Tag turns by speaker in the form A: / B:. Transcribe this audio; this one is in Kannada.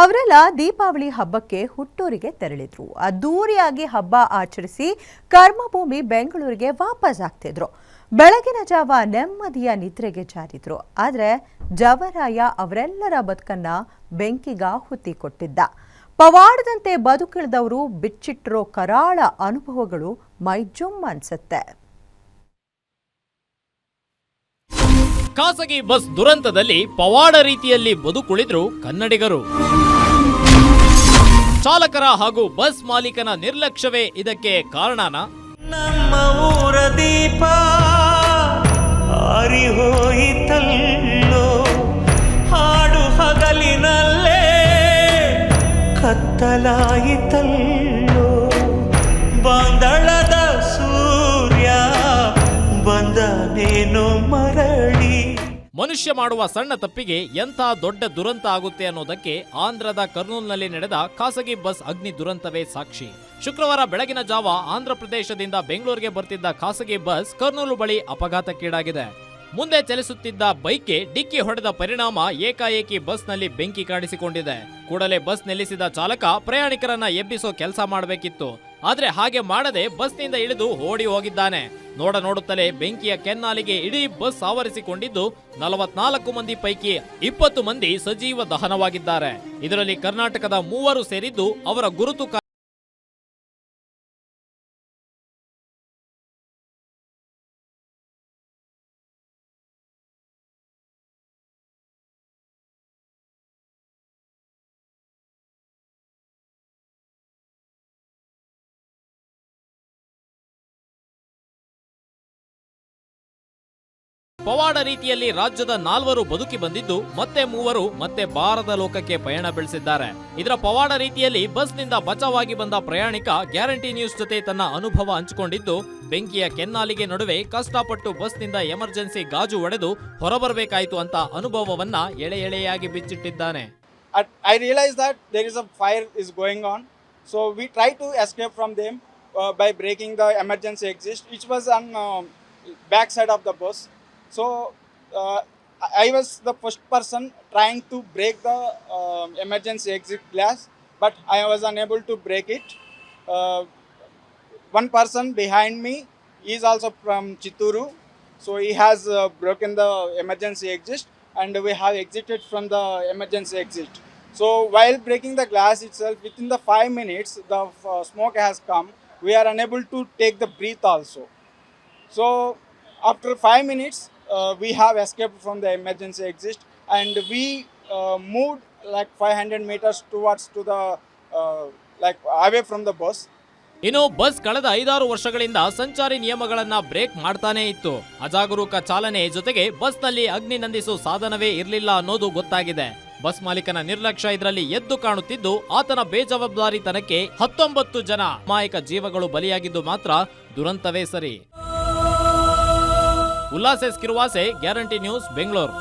A: ಅವರೆಲ್ಲ ದೀಪಾವಳಿ ಹಬ್ಬಕ್ಕೆ ಹುಟ್ಟೂರಿಗೆ ತೆರಳಿದ್ರು. ಅದ್ದೂರಿಯಾಗಿ ಹಬ್ಬ ಆಚರಿಸಿ ಕರ್ಮಭೂಮಿ ಬೆಂಗಳೂರಿಗೆ ವಾಪಸ್ ಆಗ್ತಿದ್ರು. ಬೆಳಗಿನ ಜಾವ ನೆಮ್ಮದಿಯ ನಿದ್ರೆಗೆ ಜಾರಿದ್ರು. ಆದರೆ ಜವರಾಯ ಅವರೆಲ್ಲರ ಬದುಕನ್ನ ಬೆಂಕಿಗಾಹುತಿ ಕೊಟ್ಟಿದ್ದ. ಪವಾಡದಂತೆ ಬದುಕಿಳಿದವರು ಬಿಚ್ಚಿಟ್ಟಿರೋ ಕರಾಳ ಅನುಭವಗಳು ಮೈಜುಮ್ ಅನ್ಸುತ್ತೆ.
B: ಖಾಸಗಿ ಬಸ್ ದುರಂತದಲ್ಲಿ ಪವಾಡ ರೀತಿಯಲ್ಲಿ ಬದುಕುಳಿದ್ರು ಕನ್ನಡಿಗರು. ಚಾಲಕರ ಹಾಗೂ ಬಸ್ ಮಾಲೀಕನ ನಿರ್ಲಕ್ಷ್ಯವೇ ಇದಕ್ಕೆ ಕಾರಣನಾ?
C: ನಮ್ಮ ಊರ ದೀಪ ಆರಿ ಹೋಯಿತಲ್ಲೋ ಹಾಡು ಹಗಲಿನಲ್ಲೇ ಕತ್ತಲಾಯಿತಲ್ಲೋ? ಬಾಂದಳದ
B: ಮನುಷ್ಯ ಮಾಡುವ ಸಣ್ಣ ತಪ್ಪಿಗೆ ಎಂಥ ದೊಡ್ಡ ದುರಂತ ಆಗುತ್ತೆ ಅನ್ನೋದಕ್ಕೆ ಆಂಧ್ರದ ಕರ್ನೂಲ್ನಲ್ಲಿ ನಡೆದ ಖಾಸಗಿ ಬಸ್ ಅಗ್ನಿ ದುರಂತವೇ ಸಾಕ್ಷಿ. ಶುಕ್ರವಾರ ಬೆಳಗಿನ ಜಾವ ಆಂಧ್ರ ಪ್ರದೇಶದಿಂದ ಬೆಂಗಳೂರಿಗೆ ಬರ್ತಿದ್ದ ಖಾಸಗಿ ಬಸ್ ಕರ್ನೂಲು ಬಳಿ ಅಪಘಾತಕ್ಕೀಡಾಗಿದೆ. ಮುಂದೆ ಚಲಿಸುತ್ತಿದ್ದ ಬೈಕ್ಗೆ ಡಿಕ್ಕಿ ಹೊಡೆದ ಪರಿಣಾಮ ಏಕಾಏಕಿ ಬಸ್ನಲ್ಲಿ ಬೆಂಕಿ ಕಾಣಿಸಿಕೊಂಡಿದೆ ಕೂಡಲೇ ಬಸ್ ನಿಲ್ಲಿಸಿದ ಚಾಲಕ ಪ್ರಯಾಣಿಕರನ್ನ ಎಬ್ಬಿಸೋ ಕೆಲಸ ಮಾಡಬೇಕಿತ್ತು. ಆದ್ರೆ ಹಾಗೆ ಮಾಡದೆ ಬಸ್ನಿಂದ ಇಳಿದು ಓಡಿ ಹೋಗಿದ್ದಾನೆ. ನೋಡ ನೋಡುತ್ತಲೇ ಬೆಂಕಿಯ ಕೆನ್ನಾಲಿಗೆ ಇಡೀ ಬಸ್ ಆವರಿಸಿಕೊಂಡಿದ್ದು ನಲವತ್ನಾಲ್ಕು ಮಂದಿ ಪೈಕಿ ಇಪ್ಪತ್ತು ಮಂದಿ ಸಜೀವ ದಹನವಾಗಿದ್ದಾರೆ. ಇದರಲ್ಲಿ ಕರ್ನಾಟಕದ ಮೂವರು ಸೇರಿದ್ದು ಅವರ ಗುರುತು ಪವಾಡ ರೀತಿಯಲ್ಲಿ ರಾಜ್ಯದ ನಾಲ್ವರು ಬದುಕಿ ಬಂದಿದ್ದು, ಮತ್ತೆ ಮೂವರು, ಮತ್ತೆ ಬಾರದ ಲೋಕಕ್ಕೆ ಪಯಣ ಬೆಳೆಸಿದ್ದಾರೆ. ಇದರ ಪವಾಡ ರೀತಿಯಲ್ಲಿ ಬಸ್ನಿಂದ ಬಚಾವಾಗಿ ಬಂದ ಪ್ರಯಾಣಿಕ ಗ್ಯಾರಂಟಿ ನ್ಯೂಸ್ ಜೊತೆ ತನ್ನ ಅನುಭವ ಹಂಚಿಕೊಂಡಿದ್ದು, ಬೆಂಕಿಯ ಕೆನ್ನಾಲಿಗೆ ನಡುವೆ ಕಷ್ಟಪಟ್ಟು ಬಸ್ನಿಂದ ಎಮರ್ಜೆನ್ಸಿ ಗಾಜು ಒಡೆದು ಹೊರಬರಬೇಕಾಯಿತು ಅಂತ ಅನುಭವವನ್ನ ಎಳೆ ಎಳೆಯಾಗಿ ಬಿಚ್ಚಿಟ್ಟಿದ್ದಾನೆ.
D: I realise that there is a fire is going on so we try to escape from them by breaking the emergency exit emergency was which was on off the bus. So uh, I- was the first person trying to break the um emergency exit glass, but I was unable to break it. Uh, one person behind me is also from Chituru, so he has uh, broken the emergency exit, and we have exited from the emergency exit. So while breaking the glass itself, within the five minutes, the uh, smoke has come. We are unable to take the breath also. So after five minutes, uh, we have escaped from the emergency exit, and we uh, moved like 500 meters towards to the uh, like away from the bus.
B: ಇನ್ನು ಬಸ್ ಕಳೆದ ಐದಾರು ವರ್ಷಗಳಿಂದ ಸಂಚಾರಿ ನಿಯಮಗಳನ್ನ ಬ್ರೇಕ್ ಮಾಡ್ತಾನೆ ಇತ್ತು. ಅಜಾಗರೂಕ ಚಾಲನೆ ಜೊತೆಗೆ ಬಸ್ನಲ್ಲಿ ಅಗ್ನಿ ನಂದಿಸೋ ಸಾಧನವೇ ಇರಲಿಲ್ಲ ಅನ್ನೋದು ಗೊತ್ತಾಗಿದೆ. ಬಸ್ ಮಾಲೀಕನ ನಿರ್ಲಕ್ಷ್ಯ ಇದರಲ್ಲಿ ಎದ್ದು ಕಾಣುತ್ತಿದ್ದು ಆತನ ಬೇಜವಾಬ್ದಾರಿತನಕ್ಕೆ ಹತ್ತೊಂಬತ್ತು ಜನ ಅಮಾಯಕ ಜೀವಗಳು ಬಲಿಯಾಗಿದ್ದು ಮಾತ್ರ ದುರಂತವೇ ಸರಿ. ಉಲ್ಲಾಸೆ ಸ್ಕಿರುವಾಸೆ ಗ್ಯಾರಂಟಿ ನ್ಯೂಸ್ ಬೆಂಗಳೂರು.